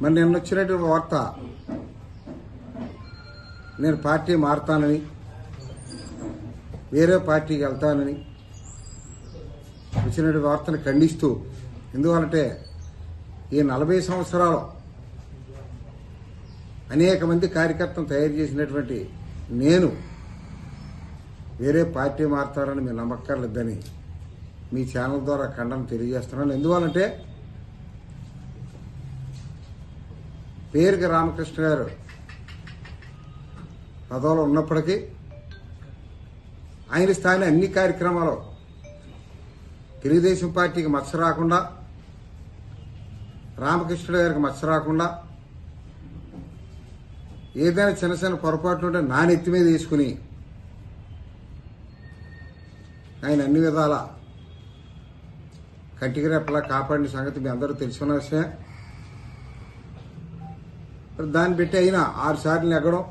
మరి నిన్న వచ్చినటువంటి వార్త. నేను పార్టీ మారుతానని వేరే పార్టీకి వెళ్తానని వచ్చినటువంటి వార్తను ఖండిస్తూ ఎందువలంటే ఈ నలభై సంవత్సరాలు అనేక మంది కార్యకర్తను తయారు చేసినటువంటి నేను వేరే పార్టీ మారుతారని మీరు నమ్మక్కర్లేదని మీ ఛానల్ ద్వారా ఖండన తెలియజేస్తున్నాను. ఎందువలంటే పేరుకి రామకృష్ణ గారు పదవిలో ఉన్నప్పటికీ ఆయన స్థాయి అన్ని కార్యక్రమాలు తెలుగుదేశం పార్టీకి మచ్చ రాకుండా రామకృష్ణ గారికి మచ్చ రాకుండా ఏదైనా చిన్న చిన్న పొరపాట్లు ఉంటే నా నెత్తి మీద తీసుకుని ఆయన అన్ని విధాల కంటికి రెప్పలా కాపాడిన సంగతి మీ అందరూ తెలుసుకున్న విషయమే. దాన్ని పెట్టి అయినా ఆరు సార్లు ఎగ్గడం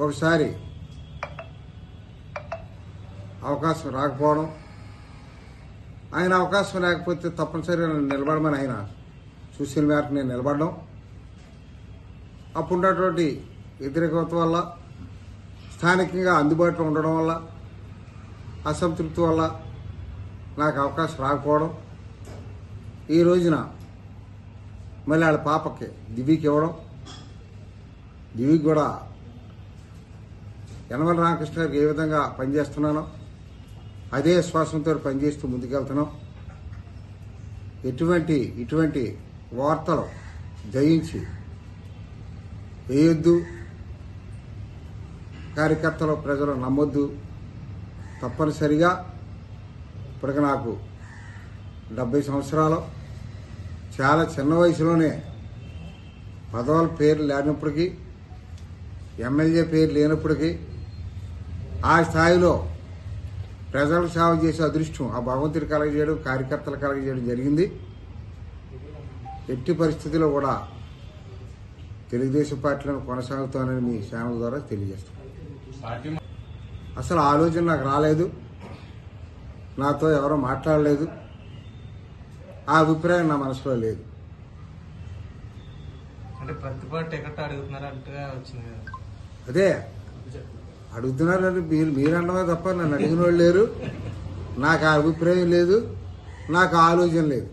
ఒకసారి అవకాశం రాకపోవడం. ఆయన అవకాశం లేకపోతే తప్పనిసరిగా నిలబడమని ఆయన చూసిన మేరకు నేను నిలబడడం. అప్పుడు ఉన్నటువంటి వ్యతిరేకత వల్ల స్థానికంగా అందుబాటులో ఉండడం వల్ల అసంతృప్తి వల్ల నాకు అవకాశం రాకపోవడం. ఈ రోజున మళ్ళీ వాళ్ళ పాపకి దివికి ఇవ్వడం దివికి కూడా యనమల రామకృష్ణ గారికి ఏ విధంగా పనిచేస్తున్నానో అదే శ్వాసంతో పనిచేస్తూ ముందుకెళ్తున్నాం. ఎటువంటి ఇటువంటి వార్తలు జయించి వేయొద్దు. కార్యకర్తలు ప్రజలు నమ్మొద్దు. తప్పనిసరిగా ఇప్పటికి నాకు డెబ్బై సంవత్సరాలు. చాలా చిన్న వయసులోనే పదవుల పేరు లేనప్పటికీ ఎమ్మెల్యే పేరు లేనప్పటికీ ఆ స్థాయిలో ప్రజలకు సేవ చేసే అదృష్టం ఆ భగవంతుడి కలగజేయడం కార్యకర్తలు కలగజేయడం జరిగింది. ఎట్టి పరిస్థితిలో కూడా తెలుగుదేశం పార్టీలను కొనసాగుతానని మీ ఛానల్ ద్వారా తెలియజేస్తాను అసలు ఆలోచన నాకు రాలేదు. నాతో ఎవరో మాట్లాడలేదు. ఆ అభిప్రాయం నా మనసులో లేదు. అదే అడుగుతున్నారని మీరు మీరు అనడమే తప్ప నన్ను అడిగిన వాళ్ళు లేరు. నాకు ఆ అభిప్రాయం లేదు నాకు ఆలోచన లేదు.